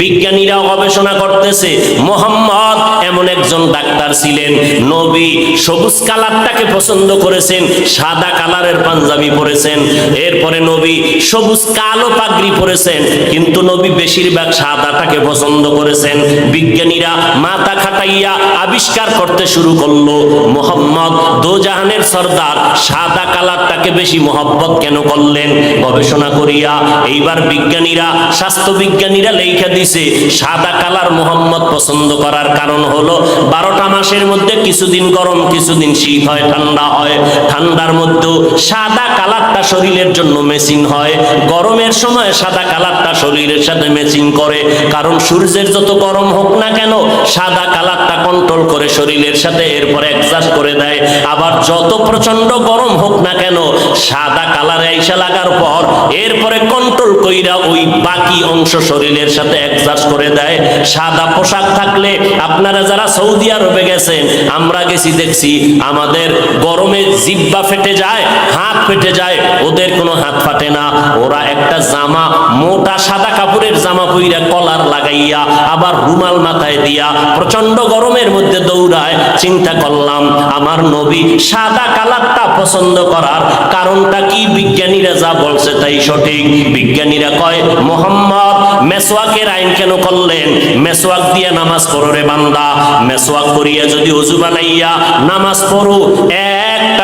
বিজ্ঞানীরা গবেষণা করতেছে, মোহাম্মদ এমন একজন ডাক্তার ছিলেন, নবী সবুজ কালারটাকে পছন্দ করেছেন, সাদা কালারের পাঞ্জাবি পরেছেন, এরপরে নবী সবুজ কালো পাগড়ি পরেছেন, কিন্তু নবী বেশিরভাগ সাদাটাকে পছন্দ করেছেন। বিজ্ঞানীরা মাথা খাটাইয়া আবিষ্কার করতে শুরু করল, মোহাম্মদ দোজাহানের সর্দার সাদা কালারটাকে বেশি মহব্বত কেন করলেন? গবেষণা করিয়া, এইবার বিজ্ঞানীরা, স্বাস্থ্য বিজ্ঞানীরা লেখা দিছে সাদা কালার মোহাম্মদ পছন্দ করার কারণ হলো, বারোটা মাসের মধ্যে কিছুদিন গরম, কিছুদিন শীত হয়, ঠান্ডা হয়। ঠান্ডার মধ্যেও সাদা কালারটা শরীরের জন্য মেচিং হয়। গরমের সময় সাদা কালারটা শরীরের সাথে মেচিং করে। কারণ সূর্যের যত গরম হোক না কেন, সাদা কালারটা কন্ট্রোল করে শরীরের সাথে, এরপরে অ্যাডজাস্ট করে দেয়। আবার যত প্রচণ্ড গরম হোক না কেন, সাদা কালারে আইসা লাগার পর, এরপরে কন্ট্রোল কইরা ওই বাকি অংশ শরীরের সাথে অ্যাডজাস্ট করে দেয়। সাদা পোশাক থাকলে আপনারা যারা সৌদি আরবে গেছেন, আমরা গেছি দেখছি আমাদের গরমে জিব্বা ফেটে যায়, হাত ফেটে যায়, ওদের কোনো হাত ফাটে না। ওরা একটা জামা, মোটা সাদা কাপড়ের জামা পইরা কলার লাগাইয়া, আবার রুমাল মাথায় দিয়া প্রচণ্ড গরমের মধ্যে দৌড়ায়। চিন্তা করলাম, আমার নবী সাদা কালারটা পছন্দ করার কারণটা কি? বলছে, তাই সঠিক। বিজ্ঞানীরা কয়, মোহাম্মদ মেসোয়াকের আইন কেন করলেন? মেসোয়াক দিয়ে নামাজ পড়ো রে বান্দা। মেসোয়াক করিয়া যদি অজু বানাইয়া নামাজ পড়ো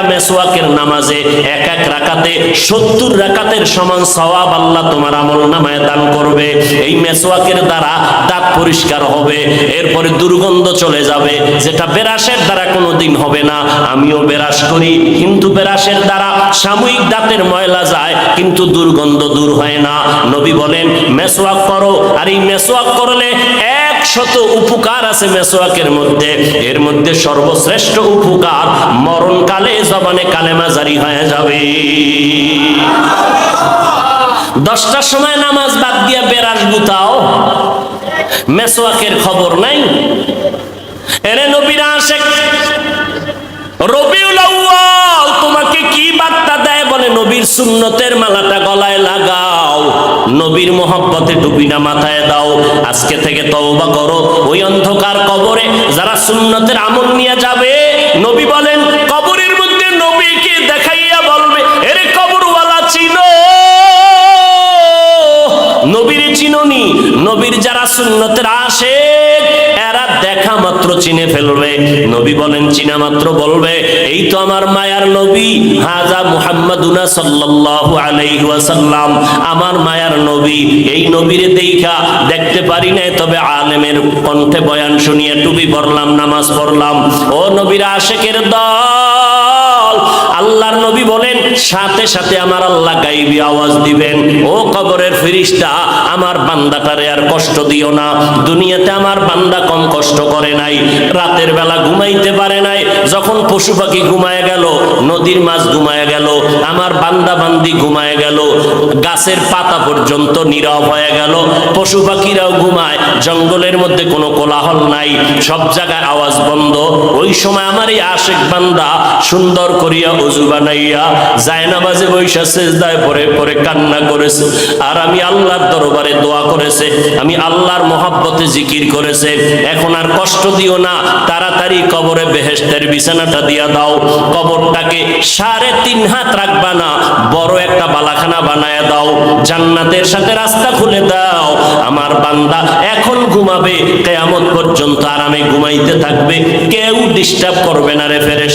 একটা মেসোয়াকের নামাজে এক এক রাকাতে সত্তর রাকাতের সমান সওয়াব আল্লাহ তোমার আমল নামায় দান করবে। এই মেসোয়াকের দ্বারা দাঁত পরিষ্কার হবে, এরপরে দুর্গন্ধ চলে যাবে, যেটা বেরাসের দ্বারা কোনোদিন হবে না। আমিও বেরাস করি, কিন্তু বেরাসের দ্বারা সাময়িক দাঁতের ময়লা যায়, কিন্তু দুর্গন্ধ দূর হয় না। নবী বলেন মেসোয়াক করো। আর এই মেসোয়াক করলে একশত উপকার আছে মেসোয়াকের মধ্যে। এর মধ্যে সর্বশ্রেষ্ঠ উপকার মরণকালে জবানে কালেমা জারি হয়ে যাবে। দশটার সময় নামাজ বাদ দিয়া বেরাস গুতাও মেসোয়াকের খবর নাই। এরে নবীরা আসে রবিউল তোমাকে কি বার্তা দেয় বলে নবীর সুন্নতের মালাটা গলায় নবীর মোহব্বতে টুপিটা মাথায় দাও। আজকে থেকে তওবা করো। ওই অন্ধকার কবরে যারা সুন্নতের আমল নিয়ে যাবে, নবী বলেন, কবরের মধ্যে নবীকে দেখাইয়া বলবে, এরে কবরওয়ালা, চিনো। নবীর চিননি। নবীর যারা সুন্নতের চিনে ফেলবে। নবী বলেন, চিনা মাত্র বলবে। এই তো আমার মায়ার নবী। হাজা মুহাম্মাদুনা সাল্লাল্লাহু আলাইহি ওয়াসাল্লাম, আমার মায়ার নবী। এই নবীরে দেইখা দেখতে পারি নাই, তবে আলেমের কণ্ঠে বয়ান শুনিয়ে টুপি পড়লাম নামাজ পড়লাম। ও নবীর, আশেকের দল! আল্লাহর নবী বলেন, সাথে সাথে আমার আল্লাহ গাইবি আওয়াজ দিবেন। ও কবরের ফিরিস্তা, আমার বান্দাটারে আর কষ্ট দিও না। দুনিয়াতে আমার বান্দা কম কষ্ট করে নাই। রাতের বেলা ঘুমাইতে পারে নাই। যখন পশু পাখি ঘুমায় গেল, নদীর মাছ ঘুমায় গেল, আমার বান্দা বান্দি ঘুমায় গেল, গাছের পাতা পর্যন্ত নীরব হয়ে গেল, পশু পাখিরাও ঘুমায়, জঙ্গলের মধ্যে কোনো কোলাহল নাই, সব জায়গায় আওয়াজ বন্ধ। ওই সময় আমার এই আশেক বান্দা সুন্দর করিয়া অজু বানাইয়া জায়নাবাজে বৈশা সেজদায় পরে পরে কান্না করেছে। আর আমি আল্লাহর দরবারে দোয়া করেছে, আমি আল্লাহর মহাব্বতে জিকির করেছে। এখন আর কষ্ট দিও না, তাড়াতাড়ি কবরে বেহেস্তের বিছানাটা দিয়া দাও। কবরটাকে সাড়ে তিন হাত রাখবা না, বড় একটা বালাখানা বানায় দাও। জান্নাতের সাথে রাস্তা খুলে দাও। আমার বান্দা এখন ঘুমাবে, কেয়ামত পর্যন্ত আরামে ঘুমাইতে থাকবে। কেউ ডিস্টার্ব করবে না রে ফেরেশ